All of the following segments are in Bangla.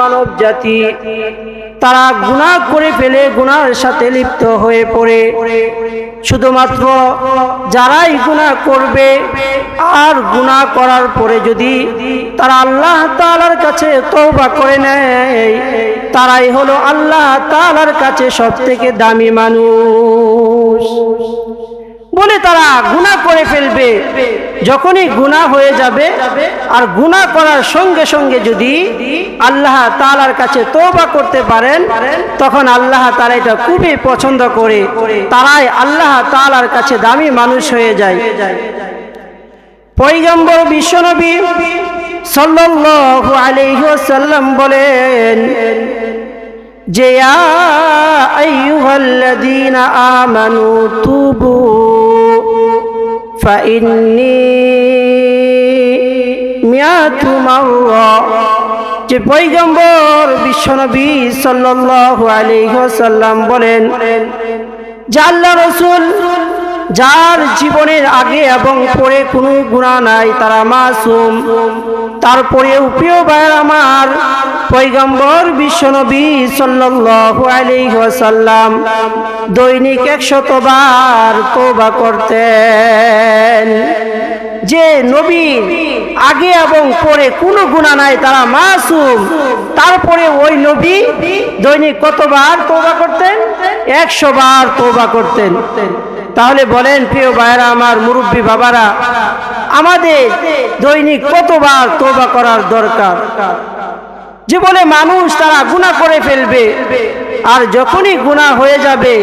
মানব জাতি। তারা গুনাহ করে ফেলে গুনার সাথে লিপ্ত হয়ে পড়ে। শুধুমাত্র যারাই গুনাহ করবে আর গুনাহ করার পরে যদি তারা আল্লাহ তালার কাছে তৌবা করে নেয়, তারাই হলো আল্লাহ তালার কাছে সব থেকে দামি মানুষ। বলে তারা গুনাহ করে ফেলবে। যখনই গুনাহ হয়ে যাবে, আর গুনাহ করার সঙ্গে সঙ্গে যদি আল্লাহ তাআলার কাছে তওবা করতে পারেন, তখন আল্লাহ তাআলা এটা খুবই পছন্দ করে। তারাই আল্লাহ তাআলার কাছে দামি মানুষ হয়ে যায়। পয়গম্বর বিশ্বনবী আলাইহি বলেন, যে আমানু তুবু মিয়াতু মাররা যে পৈগম্বর বিশ্বনবী সাল্লাল্লাহু আলাইহি ওয়াসাল্লাম বলেন যে আল্লাহ রাসূল যার জীবনের আগে এবং পরে কোনো গুণা নাই, তারা মাসুম। তারপরে প্রিয় ভাইয়ের আমার পৈগম্বর বিশ্বনবী সাল্লাল্লাহু আলাইহি ওয়াসাল্লাম দৈনিক একশতবার তোবা করতেন। যে নবী আগে এবং পরে কোনো গুণা নাই, তারা মাসুম। তারপরে ওই নবী দৈনিক কতবার তোবা করতেন? একশো বার তোবা করতেন। তাহলে বলেন, প্রিয় ভাইয়েরা, আমার মুরব্বী বাবারা, আমাদের দৈনিক কতবার তোবা করার দরকার? যে বলে মানুষ তারা গুণা করে ফেলবে, আর যখনই গুণা হয়ে যাবে,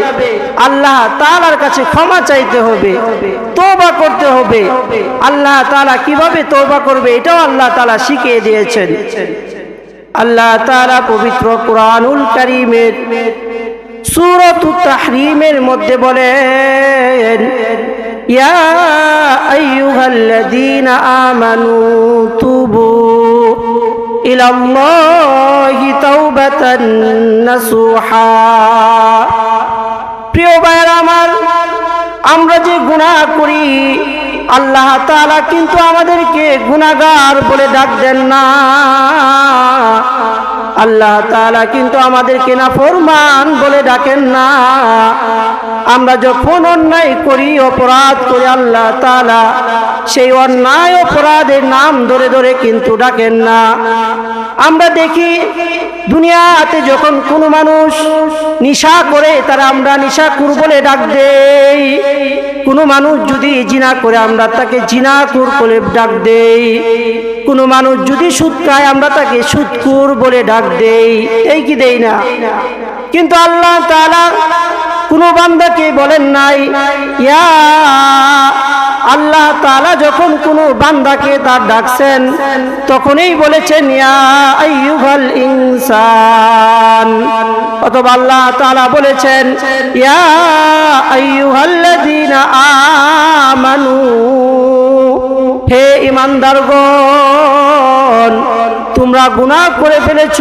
আল্লাহ তালার কাছে ক্ষমা চাইতে হবে তোবা করতে হবে। আল্লাহ তালা কীভাবে তোবা করবে, এটাও আল্লাহ তালা শিখিয়ে দিয়েছেন। আল্লাহ তালা পবিত্র কোরআনুল করিমের সুরত তাহরিমের মধ্যে বলেন, ইয়া আমানু তুবু প্রিয় আমার, আমরা যে গুনাহ করি, আল্লাহ তাআলা কিন্তু আমাদেরকে গুনাহগার বলে ডাক দেন না। আল্লাহ তালা কিন্তু আমাদেরকে না ফরমান বলে ডাকেন না। আমরা যখন অন্যায় করি, অপরাধ করি, আল্লাহ তালা সেই অন্যায়, অপরাধের নাম ধরে ধরে কিন্তু ডাকেন না। আমরা দেখি দুনিয়াতে যখন কোনো মানুষ নিশা করে, তারা আমরা নিশা কুর বলে ডাক দেই। কোনো মানুষ যদি জিনা করে, আমরা তাকে জিনা কুর বলে ডাক দেই। কোনো মানুষ যদি সুদ খায়, আমরা তাকে সুদকুর বলে ডাক দেই। এই কি দেই না? কিন্তু আল্লাহ তাআলা কোনো বান্দাকে বলেন নাই, ইয়া আল্লাহ তাআলা যখন কোনো বান্দাকে তার ডাকছেন, তখনই বলেছেন, ইয়া আইয়ুহাল ইনসান। অথবা আল্লাহ তাআলা বলেছেন, ইয়া আইয়ুহাল্লাযীনা আমানু। হে ইমানদারগণ, তোমরা গুনাহ করে ফেলেছ।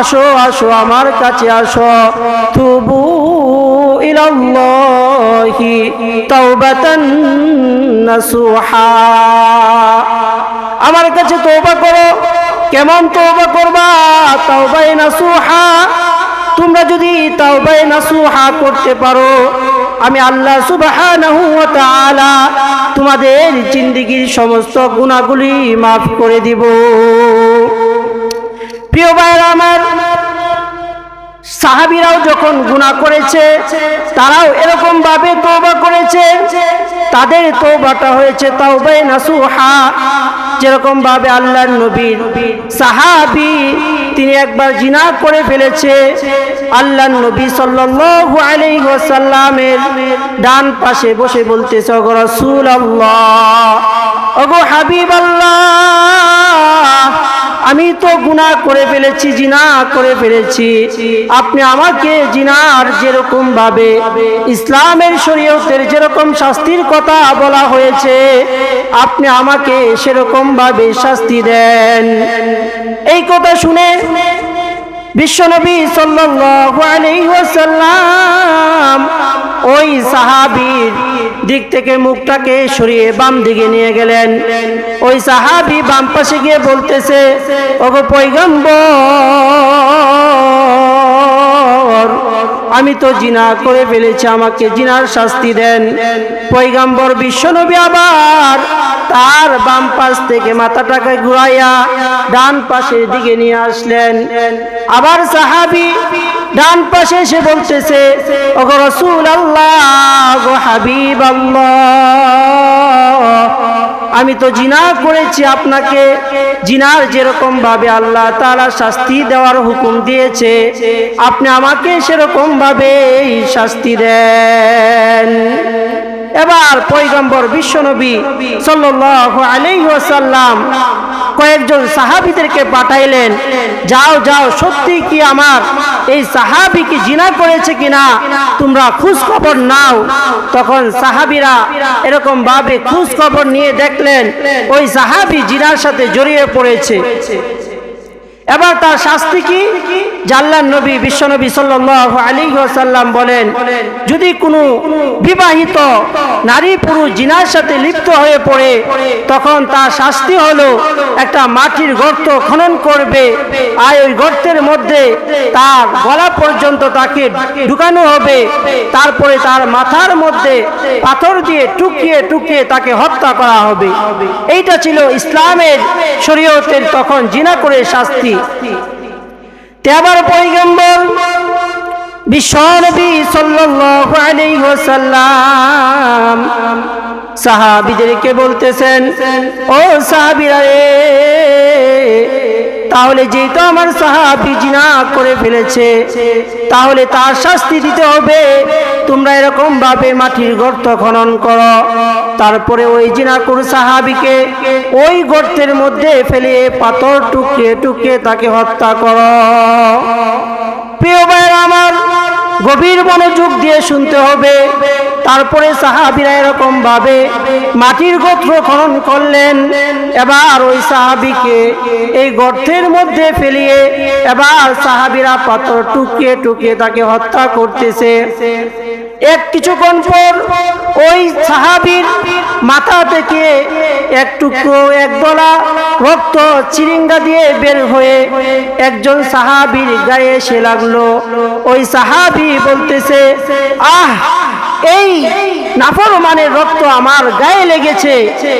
আসো আসো, আমার কাছে আসো। তুবু ইলাল্লাহি তাওবাতান নাসুহা। আমার কাছে তওবা করো। কেমন তওবা করবা? তাওবায়ে নাসুহা। তোমরা যদি তাওবায়ে নাসুহা করতে পারো আমি আল্লাহ তাআলা তোমাদের জিন্দেগীর সমস্ত গুনাহগুলি মাফ করে দিব। প্রিয় ভাইরা আমার, সাহাবিরাও যখন গুনাহ করেছে, তারাও এরকম ভাবে তওবা করেছে, তাদের তওবাটা হয়েছে তাওবায়ে নাসুহা যেরকম ভাবে আল্লাহর নবীর সাহাবী তিনি একবার জিনা করে ফেলেছে। আল্লাহ নবী সাল্লামের ডান পাশে বসে বলতেছে, ওগো আল্লাহ হাবিব হাবিবাল্লাহ আমি তো গুণা করে ফেলেছি জিনা করে ফেলেছি। আপনি আমাকে জিনা আর যেরকম ভাবে ইসলামের শরীয়তের যেরকম শাস্তির কথা বলা হয়েছে, আপনি আমাকে সেরকম ভাবে শাস্তি দেন। এই কথা শুনে বিশ্বনবী সাল্লাম ওই সাহাবির দিক থেকে মুখটাকে সরিয়ে বাম দিকে নিয়ে গেলেন। ওই সাহাবি বাম পাশে গিয়ে বলতেছে, ওগো পয়গম্বর আমি তো জিনা করে ফেলেছি, আমাকে জিনার শাস্তি দেন। পৈগম্বর বিশ্বনবী আবার তার বাম পাশ থেকে মাথাটাকে ঘুরাইয়া ডান পাশের দিকে নিয়ে আসলেন। আবার সাহাবি ডান পাশে এসে বলতেছে, ওগো রসুল আল্লাহ হাবিব আল্লাহ আমি তো জিনা করেছি আপনাকে। জিনার যেরকম ভাবে আল্লাহ তালা শাস্তি দেওয়ার হুকুম দিয়েছে, আপনি আমাকে সেরকম ভাবে শাস্তি দেন। এবার পৈগম্বর বিশ্বনবী সাল্লাল্লাহু আলাইহি ওয়াসাল্লাম কয়েকজন সাহাবীদেরকে পাঠাইলেন, যাও যাও, সত্যি কি আমার এই সাহাবী কি জিনা করেছে কিনা? তোমরা খোঁজ খবর নাও। তখন সাহাবীরা এরকম ভাবে খোঁজ খবর নিয়ে দেখলেন, ওই সাহাবী জিনার সাথে জড়িয়ে পড়েছে। এবার তার শাস্তি কি? জাল্লান নবী, বিশ্বনবী সাল্লাল্লাহু আলাইহি ওয়াসাল্লাম বলেন, যদি কোনো বিবাহিত নারী পুরুষ জিনার সাথে লিপ্ত হয়ে পড়ে, তখন তার শাস্তি হলো একটা মাটির গর্ত খনন করবে আর ওই গর্তের মধ্যে তার গলা পর্যন্ত তাকে ঢুকানো হবে। তারপরে তার মাথার মধ্যে পাথর দিয়ে টুকিয়ে টুকিয়ে তাকে হত্যা করা হবে। এইটা ছিল ইসলামের শরীয়তের তখন জিনা করে শাস্তি। তেবার পৈগম্বর বিশ্বনবী সাল্লাল্লাহু আলাইহি ওয়াসাল্লাম সাহাবীদেরকে বলতেছেন ও সাহাবীরা তাহলে যেহেতু আমার সাহাবি জিনা করে ফেলেছে, তাহলে তার শাস্তি দিতে হবে। তোমরা এরকম ভাবে মাটির গর্ত খনন করো। তারপরে ওই জিনাকুর সাহাবিকে ওই গর্তের মধ্যে ফেলে পাথর টুকরে টুকরে তাকে হত্যা করো। প্রিয় আমার গভীর মনোযোগ দিয়ে শুনতে হবে। তারপরে সাহাবিরা এরকম ভাবে মাটির গোত্র খনন করলেন। এবার ওই সাহাবিকে এই গর্তের মধ্যে ফেলিয়ে এবার সাহাবিরা পাথর টুকিয়ে টুকিয়ে তাকে হত্যা করতেছে। এক কিছুক্ষণ পর ওই সাহাবির মাথা থেকে এক টুকরো, এক বলা রক্ত চিরিঙ্গা দিয়ে বের হয়ে একজন সাহাবির গায়ে এসে লাগল। ওই সাহাবি বলতেছে, আহ এই নাফরমানের রক্ত আমার গায়ে লেগেছে।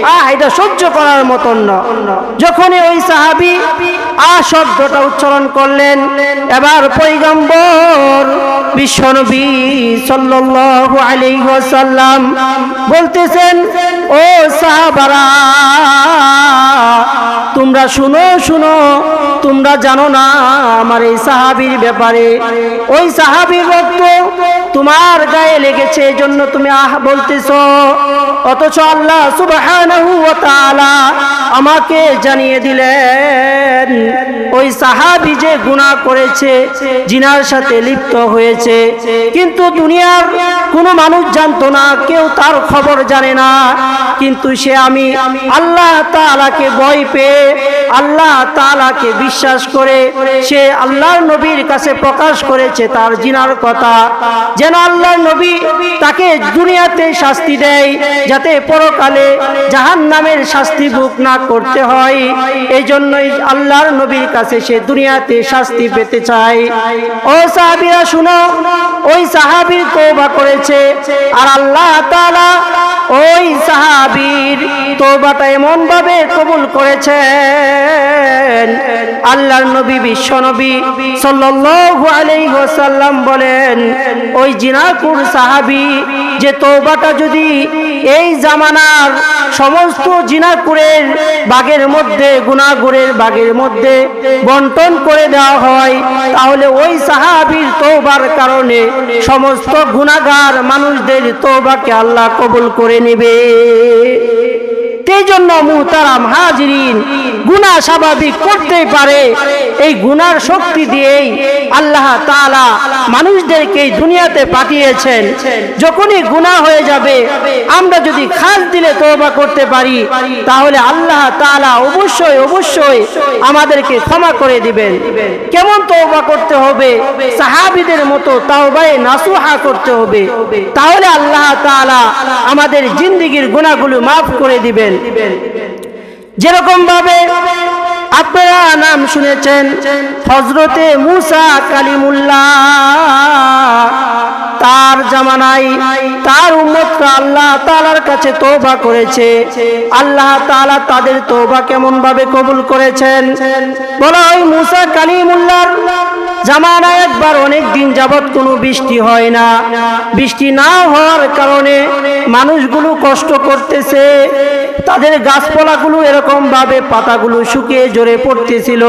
আহ, এটা সহ্য করার মতন না। যখনই ওই সাহাবি আ শব্দটা উচ্চারণ করলেন, এবার পৈগম্বর বিশ্বনবী সাল্লাল্লাহু আলাইহি ওয়াসাল্লাম বলতেছেন, ও সাহাবারা, তোমরা শুনো শুনো, তোমরা জানো না আমার এই সাহাবীর ব্যাপারে। ওই সাহাবীর রক্ত তোমার গায়ে লেগেছে, এজন্য তুমি আহ বলতেছ। অথচ আল্লাহ ওয়া আমাকে জানিয়ে দিলেন, ওই সাহাবি যে গুনাহ করেছে, জিনার সাথে লিপ্ত হয়েছে। কিন্তু দুনিয়ার কোনো মানুষ জানতো না, কেউ তার খবর জানে না। কিন্তু সে আমি আল্লাহ তাআলাকে ভয় পেয়ে আল্লাহ তালাকে বিশ্বাস করে, সে আল্লাহর নবীর কাছে প্রকাশ করেছে তার জিনার কথা। যেন আল্লাহর নবী তাকে দুনিয়াতে শাস্তি দেয়, যাতে পরকালে জাহান নামের শাস্তি ভোগ না করতে হয়। এই জন্যই আল্লাহর নবীর কাছে সে দুনিয়াতে শাস্তি পেতে চায়। ও সাহাবিরা, শুনো, ওই সাহাবীর তওবা করেছে। আর আল্লাহ তাআলা ওই সাহাবীর তওবাটা এমন ভাবে কবুল করেছেন। আল্লাহর নবী, বিশ্ব নবী সাল্লাল্লাহু আলাইহি ওয়াসাল্লাম বলেন, ওই জিনাকুর সাহাবী যে তওবাটা যদি এই জামানার সমস্ত জিনাকুরের বাগের মধ্যে, গুনাহগুরের বাগের মধ্যে বন্টন করে দেওয়া হয়, তাহলে ওই সাহাবীর তওবার কারণে সমস্ত গুনাহগার মানুষদের তওবাকে আল্লাহ কবুল করে নেবে। এই জন্য মুহতারাম হাজিরিন গুণা স্বাভাবিক করতেই পারে। এই গুনার শক্তি দিয়েই আল্লাহ তাআলা মানুষদেরকে এই দুনিয়াতে পাঠিয়েছেন। যখনই গুনাহ হয়ে যাবে, আমরা যদি খাস দিলে তওবা করতে পারি, তাহলে আল্লাহ তাআলা অবশ্যই অবশ্যই আমাদেরকে ক্ষমা করে দিবেন। কেমন তওবা করতে হবে? সাহাবিদের মতো তাওবায়ে নাসুহা করতে হবে। তাহলে আল্লাহ তাআলা আমাদের জিন্দেগীর গুনাহগুলো মাফ করে দিবেন। যেরকম ভাবে আপনারা নাম শুনেছেন হজরতে মুসা কালিমুল্লাহ। তার জামানাই তার উম্মতরা আল্লাহ তাআলার কাছে তওবা করেছে। আল্লাহ তাআলা তাদের তওবা কেমন ভাবে কবুল করেছেন? বলা হয় মুসা কালিমুল্লাহর জামানায় একবার অনেক দিন যাবৎ কোনো বৃষ্টি হয় না। বৃষ্টি না হওয়ার কারণে মানুষগুলো কষ্ট করতেছে। তাদের গাছপালাগুলো এরকম ভাবে পাতাগুলো শুকিয়ে জোরে পড়তেছিল।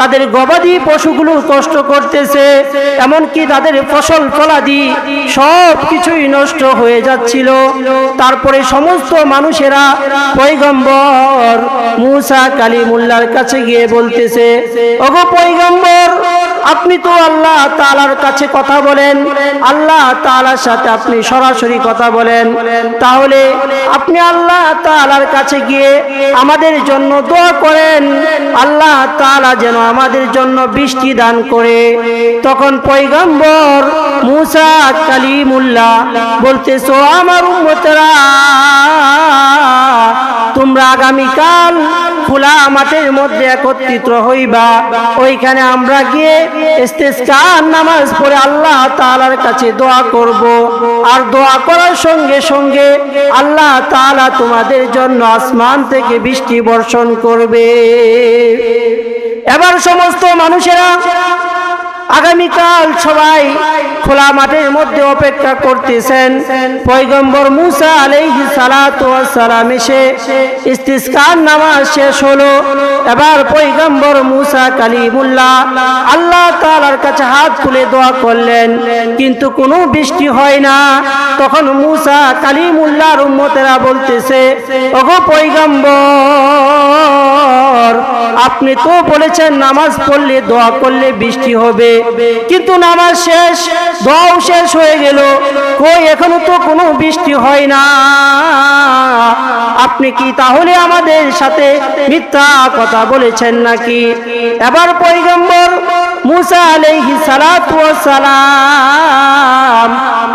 তাদের গবাদি পশুগুলো কষ্ট করতেছে। এমনকি তাদের ফসল ফলাদি সব কিছুই নষ্ট হয়ে যাচ্ছিল। তারপরে সমস্ত মানুষেরা পৈগম্বর মুসা কালিমুল্লার কাছে গিয়ে বলতেছে, ওগো পৈগম্বর আপনি তো আল্লাহ তালার কাছে কথা বলেন, আল্লাহ তালার সাথে আপনি সরাসরি কথা বলেন। তাহলে আপনি আল্লাহ তালার কাছে গিয়ে আমাদের জন্য দোয়া করেন, আল্লাহ তালা যেন আমাদের জন্য বৃষ্টি দান করে। তখন পৈগম্বর মুসা কালিমুল্লাহ বলতেছো আমার উম্মতেরা তোমরা আগামীকাল খোলা মাঠের মধ্যে একত্রিত হইবা। ওইখানে আমরা গিয়ে নামাজ পড়ে আল্লাহ তালার কাছে দোয়া করব। আর দোয়া করার সঙ্গে সঙ্গে আল্লাহ তাআলা তোমাদের জন্য আসমান থেকে বৃষ্টি বর্ষণ করবে। এবার সমস্ত মানুষেরা আগামীকাল সবাই খোলা মাঠের মধ্যে অপেক্ষা করতেছেন। পয়গম্বর মুসা আলাইহি সালাম এসে ইস্তিসকার নামাজ শেষ হলো। এবার পয়গম্বর মুসা কালিমুল্লাহ আল্লাহ তাআলার কাছে হাত তুলে দোয়া করলেন। কিন্তু কোনো বৃষ্টি হয় না। তখন মুসা কালিমুল্লাহর উম্মতেরা বলতেছে, ওগো পয়গম্বর, আপনি তো বলেছেন নামাজ পড়লে, দোয়া করলে বৃষ্টি হবে। কিন্তু নামাজ শেষ, দোয়াও শেষ হয়ে গেল। কই, এখনও তো কোনো বৃষ্টি হয় না। আপনি কি তাহলে আমাদের সাথে মিথ্যা কথা বলেছেন নাকি? এবার পৈগম্বর মুসা আলাইহি সালাতু সালাম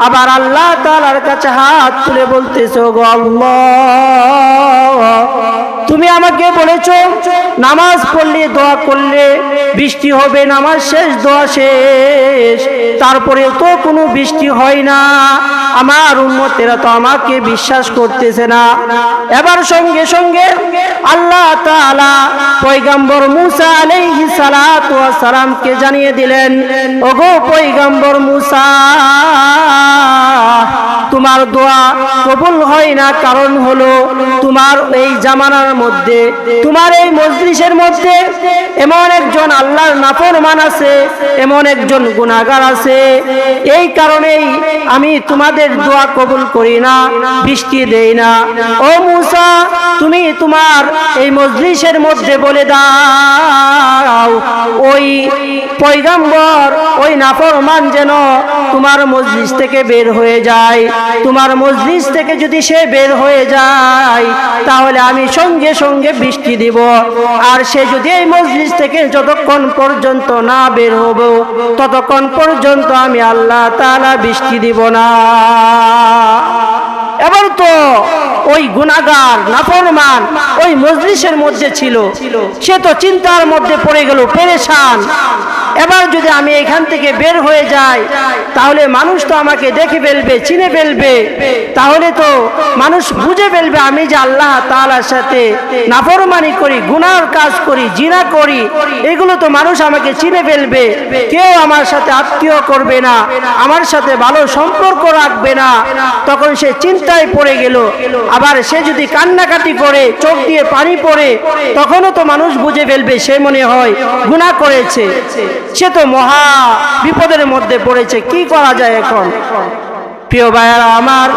আবার আল্লাহ তাআলার কাছে হাত তুলে বলতেছো, গো আল্লাহ! তুমি আমাকে বলেছ, নামাজ পড়লে, দোয়া করলে, বৃষ্টি হবে, নামাজ শেষ, দোয়া শেষ। তারপরে তো কোনো বৃষ্টি হয় না। আমার উন্মতেরা তো আমাকে বিশ্বাস করতেছে না। এবার সঙ্গে সঙ্গে আল্লাহ তাআলা পয়গাম্বর মুসা আলাইহি সালাতু সালামকে জানিয়ে দিলেন, ওগো পয়গাম্বর মুসা, তোমার দোয়া কবুল হয় না, কারণ হলো তোমার এই জামানার মধ্যে, তোমার এই মজলিসের মধ্যে এমন একজন আল্লাহর নাফরমান আছে, এমন একজন গুনাহগার আছে। এই কারণেই আমি তোমাদের দোয়া কবুল করি না, বৃষ্টি দেই না। ও মুসা, তুমি তোমার এই মজলিসের মধ্যে বলে দাও, ওই পয়গাম্বর, ওই নাফরমান যেন তোমার মজলিস থেকে বের হয়ে যায়। তোমার মজলিস থেকে যদি সে বের হয়ে যায়, তাহলে আমি সঙ্গে সঙ্গে বৃষ্টি দিব। আর সে যদি এই মজলিস থেকে যতক্ষণ পর্যন্ত না বের হব, ততক্ষণ পর্যন্ত আমি আল্লাহ তালা বৃষ্টি দিব না। এবার তো ওই গুনাগার নাফরমান ওই মজলিসের মধ্যে ছিল। সে তো চিন্তার মধ্যে পড়ে গেল, পেরেশান। এবার যদি আমি এখান থেকে বের হয়ে যাই, তাহলে মানুষ তো আমাকে দেখে ফেলবে, চিনে ফেলবে। তাহলে তো মানুষ বুঝে ফেলবে আমি যে আল্লাহ তাআলার সাথে নাফরমানি করি গুনার কাজ করি, জিনা করি। এগুলো তো মানুষ আমাকে চিনে ফেলবে। কেউ আমার সাথে আত্মীয় করবে না, আমার সাথে ভালো সম্পর্ক রাখবে না। তখন সে চিন্তায় পড়ে গেল। আবার সে যদি কান্নাকাটি করে, চোখ দিয়ে পানি পড়ে, তখনও তো মানুষ বুঝে ফেলবে, সে মনে হয় গুনাহ করেছে। সে তো মহা বিপদের মধ্যে পড়েছে, কি করা যায় এখন? প্রিয় ভাইয়ারা আমার,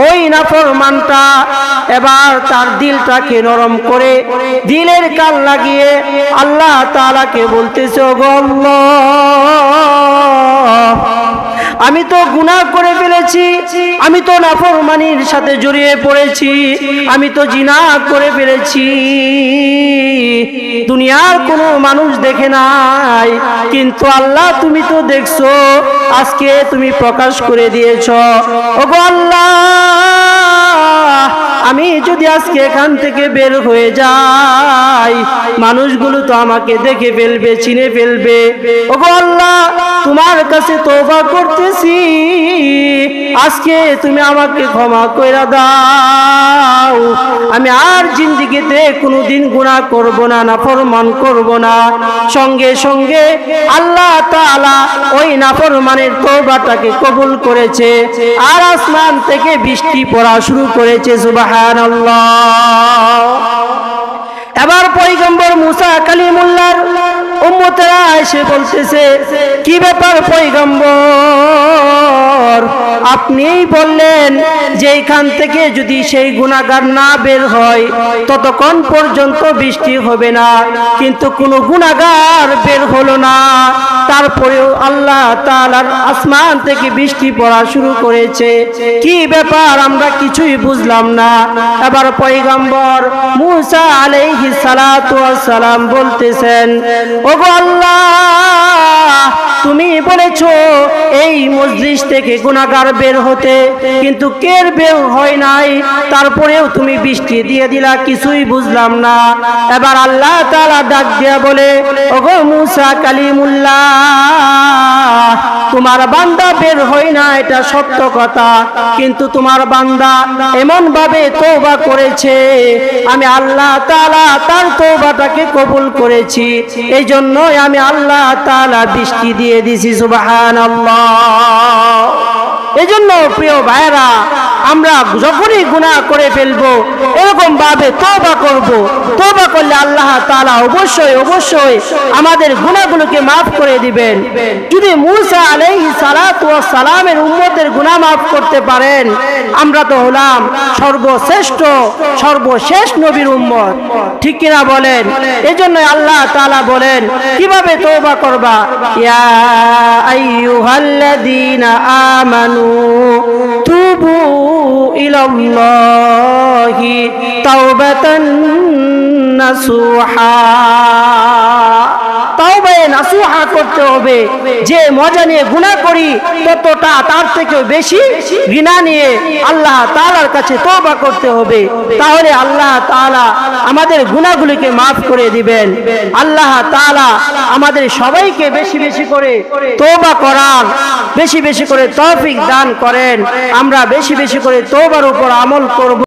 ওই নাফরমানটা এবার তার দিলটাকে নরম করে, দিলের কাল লাগিয়ে আল্লাহ তাআলাকে বলতেছে, "ওগো আল্লাহ! আমি তো গুনাহ করে ফেলেছি, আমি তো নাফরমানির সাথে জড়িয়ে পড়েছি, আমি তো জিনা করে ফেলেছি। দুনিয়ার কোনো মানুষ দেখে নাই, কিন্তু আল্লাহ তুমি তো দেখছ, আজকে তুমি প্রকাশ করে দিয়েছ। ওগো আল্লাহ, আমি যদি আজকে এখান থেকে বের হয়ে যাই, মানুষগুলো তো আমাকে দেখে ফেলবে, চিনে ফেলবে। ওগো আল্লাহ তোমার কাছে তোবা করতেছি। আজকে তুমি আমাকে ক্ষমা কইরা দাও। আমি আর জিন্দিগিতে কোনোদিন গুনাহ করব না, নাফরমান করব না। সঙ্গে সঙ্গে আল্লাহ তাআলা ওই নাফরমানের তওবাটাকে কবুল করেছে। আর আসমান থেকে বৃষ্টি পড়া শুরু করেছে, সুবহানাল্লাহ। এবার পৈগম্বর মুসা কালিমুল্লার উম্মতেরা এসে বলতেছে, কি ব্যাপার পৈগম্বর আপনিই বললেন যে এইখান থেকে যদি সেই গুণাগার না বের হয়, ততক্ষণ পর্যন্ত বৃষ্টি হবে না। কিন্তু কোনো গুণাগার বের হলো না। তারপরেও আল্লাহ তাআলার আসমান থেকে বৃষ্টি পড়া শুরু করেছে। কি ব্যাপার? আমরা কিছুই বুঝলাম না। এবার পয়গম্বর মুসা আলাইহি সালাম বলতেছেন, ওগো আল্লাহ তুমি বলেছ, এই মজলিস থেকে গুণাগার বের হতে কিন্তু কের বের হয় নাই? তারপরেও তুমি বৃষ্টি দিয়ে দিলা, কিছুই বুঝলাম না। এবার আল্লাহ তালা ডাক দিয়া বলে, ওগো মুসা কালিমুল্লাহ তোমার বান্দা বের হয় না, এটা সত্য কথা। কিন্তু তোমার বান্দা এমন ভাবে তোবা করেছে, আমি আল্লাহ তালা তার তোবাটাকে কবুল করেছি। এই জন্যই আমি আল্লাহ তালা বৃষ্টি দিয়ে দিছি সুবাহ এই জন্য প্রিয় ভাইরা আমরা যখনই গুনাহ করে ফেলব, এরকম ভাবে তওবা করব। তওবা করলে আল্লাহ তাআলা অবশ্যই অবশ্যই আমাদের গুনাহগুলোকে maaf করে দিবেন। যদি মূসা আলাইহিস সালাতু ওয়াস সালামের উম্মতের গুনাহ maaf করতে পারেন, আমরা তো হলাম সর্বশ্রেষ্ঠ, সর্বশেষ নবীর উম্মত। ঠিক কিনা বলেন? এজন্য আল্লাহ তালা বলেন, কীভাবে তওবা করবা? ইয়া আইয়ুহাল্লাযীনা আমানু তুবু ইলাল্লাহি তাওবাতান নাসুহা তাওবায়ে নাসুহা করতে হবে। যে মজা নিয়ে গুনাহ করি, ততটা তার থেকেও বেশি ঘৃণা নিয়ে আল্লাহ তাআলার কাছে করতে হবে। তাহলে আল্লাহ তাআলা আমাদের গুনাহগুলিকে maaf করে দিবেন। আল্লাহ তাআলা আমাদের সবাইকে বেশি বেশি করে তওবা করার, বেশি বেশি করে তৌফিক দান করেন। আমরা বেশি বেশি করে তওবার উপর আমল করব।